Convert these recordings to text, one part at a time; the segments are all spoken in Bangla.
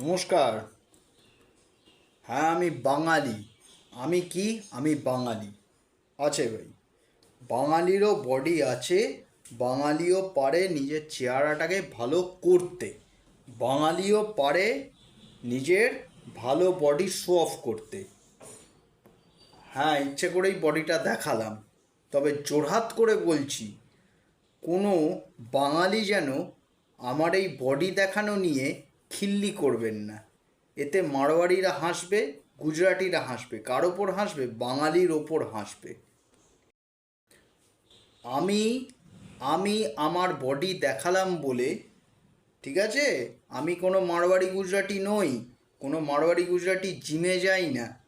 নমস্কার। হ্যাঁ আমি বাঙালি। আমি কি? আমি বাঙালি। আছে ভাই। বাঙালিরও বডি আছে, বাঙালিও পারে নিজের চেহারাটাকে ভালো করতে। বাঙালিও পারে নিজের ভালো বডি শো অফ করতে। হ্যাঁ ইচ্ছে করেই বডিটা দেখালাম। তবে জোরহাত করে বলছি, কোনো বাঙালি যেন আমার এই বডি দেখানো নিয়ে খিল্লি করবেন না। এতে মারোয়াড়িরা হাসবে, গুজরাটিরা হাসবে। কার ওপর হাসবে? বাঙালির ওপর হাসবে। আমি আমি আমার বডি দেখালাম বলে, ঠিক আছে? আমি কোনো মারোয়াড়ি গুজরাটি নই, কোনো মারোয়াড়ি গুজরাটি জিমে যাই না।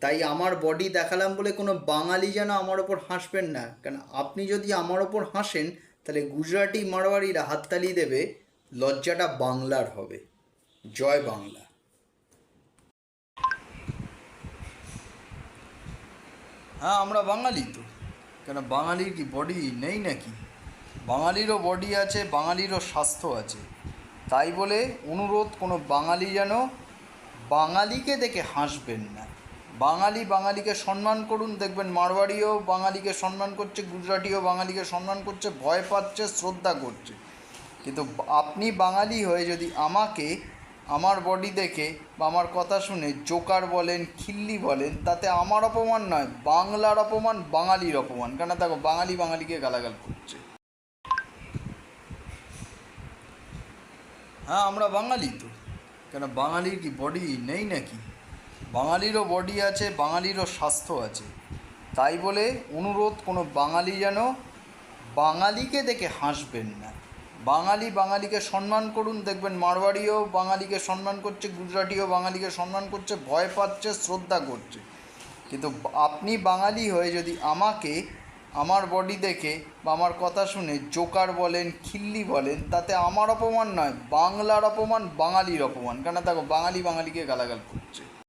তাই আমার বডি দেখালাম বলে কোনো বাঙালি যেন আমার ওপর হাসবেন না। কারণ আপনি যদি আমার ওপর হাসেন, তাহলে গুজরাটি মারোয়াড়িরা হাততালি দেবে, লজ্জাটা বাংলার হবে। জয় বাংলা। হ্যাঁ আমরা বাঙালি তো। কেন, বাঙালির কি বডি নেই নাকি? বাঙালিরও বডি আছে, বাঙালিরও স্বাস্থ্য আছে। তাই বলে অনুরোধ, কোনো বাঙালি যেন বাঙালিকে দেখে হাসবেন না। বাঙালি বাঙালিকে সম্মান করুন, দেখবেন মারওয়াড়িও বাঙালিকে সম্মান করছে, গুজরাটিও বাঙালিকে সম্মান করছে, ভয় পাচ্ছে, শ্রদ্ধা করছে। কিন্তু আপনি বাঙালি হয়ে যদি আমাকে আমার বডি দেখে বা আমার কথা শুনে জোকার বলেন, খিল্লি বলেন, তাতে আমার অপমান নয়, বাংলার অপমান বাঙালির অপমান। কেন দেখো, বাঙালি বাঙালিকে গালাগাল করছে। হ্যাঁ আমরা বাঙালি তো। কেন বাঙালির কি বডি নেই নাকি? বাঙালিরও বডি আছে, বাঙালিরও স্বাস্থ্য আছে। তাই বলে অনুরোধ, কোনো বাঙালি যেন বাঙালিকে দেখে হাসবেন না। বাঙালি বাঙালিকে সম্মান করুন, দেখবেন মারওয়াড়িও বাঙালিকে সম্মান করছে, গুজরাটিও বাঙালিকে সম্মান করছে, ভয় পাচ্ছে, শ্রদ্ধা করছে। কিন্তু আপনি বাঙালি হয়ে যদি আমাকে, আমার বডি দেখে বা আমার কথা শুনে জোকার বলেন, খিল্লি বলেন, তাতে আমার অপমান নয়, বাংলার অপমান বাঙালির অপমান। কেন দেখো, বাঙালি বাঙালিকে গালাগাল করছে।